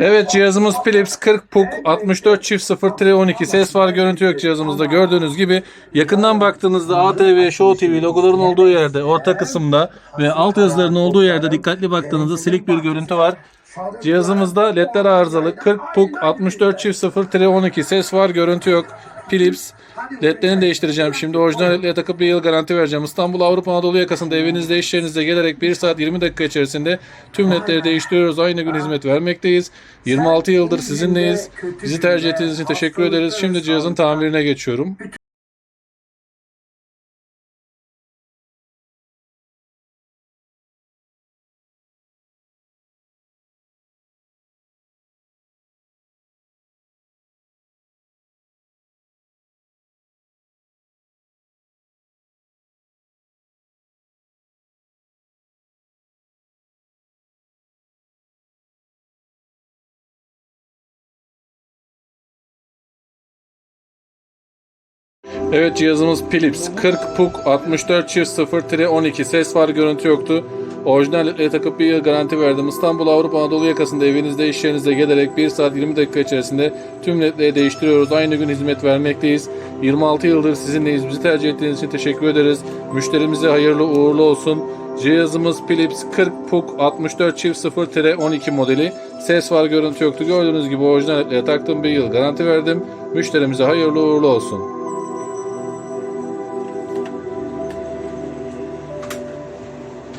Evet cihazımız Philips 40 PUK 64 çift 0 12 ses var görüntü yok cihazımızda gördüğünüz gibi yakından baktığınızda ATV Show TV logoların olduğu yerde orta kısımda ve alt yazıların olduğu yerde dikkatli baktığınızda silik bir görüntü var. Cihazımızda ledler arızalı 40 PUK 64 çift 0 12 ses var görüntü yok. Philips ledlerini değiştireceğim şimdi orijinal ledlere takıp bir yıl garanti vereceğim. İstanbul Avrupa Anadolu yakasında evinizde iş yerinizde gelerek 1 saat 20 dakika içerisinde tüm ledleri değiştiriyoruz. Aynı gün hizmet vermekteyiz. 26 yıldır sizinleyiz. Bizi tercih ettiğiniz için teşekkür ederiz. Şimdi cihazın tamirine geçiyorum. Evet cihazımız Philips 40 PUK 64 çift 0 12 ses var görüntü yoktu. Orijinal ledlere takıp bir yıl garanti verdim. İstanbul Avrupa Anadolu yakasında evinizde iş yerinizde gelerek 1 saat 20 dakika içerisinde tüm ledleri değiştiriyoruz. Aynı gün hizmet vermekteyiz. 26 yıldır sizinleyiz. Bizi tercih ettiğiniz için teşekkür ederiz. Müşterimize hayırlı uğurlu olsun. Cihazımız Philips 40 PUK 64 çift 0 12 modeli. Ses var görüntü yoktu. Gördüğünüz gibi orijinal ledlere taktım bir yıl garanti verdim. Müşterimize hayırlı uğurlu olsun.